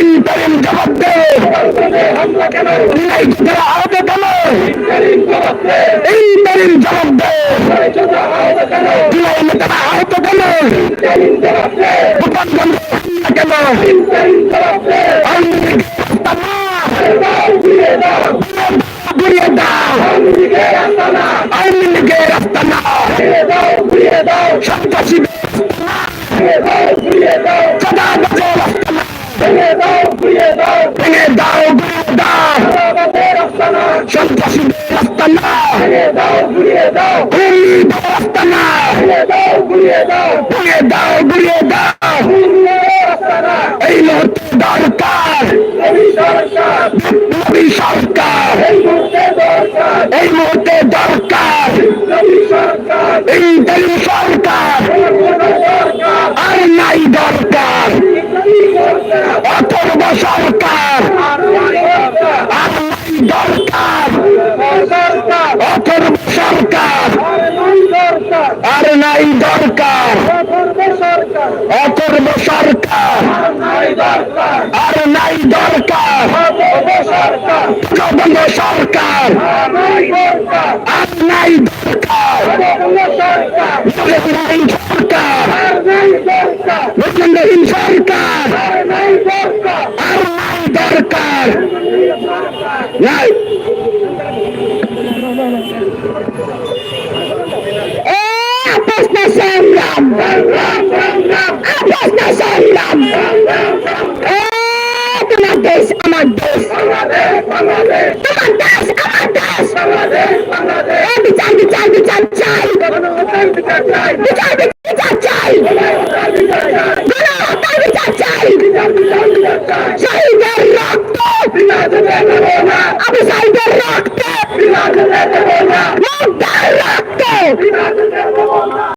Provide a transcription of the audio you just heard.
Interim জবাব দে এই যারা আহত কেন ইন্টারিম জবাব দে জুলাই নেতারা আহত কেন ভূপানগঞ্জ কেন ঘুরিয়ে দাও আওয়ামী লীগের রাস্তা না দাও সন্ত্রাসীদের রাস্তা না। খুনিদের রাস্তা না। ভেঙে দাও ঘুরিয়ে দাও। এই মুহূর্তে দরকার। বিপ্লবী সরকার। এই মুহূর্তে দরকার। ইন্টারি সরকার। আর নাই দরকার অথর্ব সরকার আর নাই দরকার অথর্ব সরকার আর নাই দরকার। অথর্ব সরকার। আর নাই দরকার। জগন্দ সরকার। আর নাই দরকার। মুসলিম সরকার। মুসলিম সরকার। আর নাই দরকার। নাই। Abbas na সংগ্রাম আব্বাস না সংগ্রাম তোমার দেশ আমার দেশ তোমার দেশ আমার দেশ বিচার বিচার বিচার চাই বিচার বিচার চাই গণহত্যার বিচার চাই শহীদের রক্ত আমি শহীদের রক্ত মুক্তার রক্ত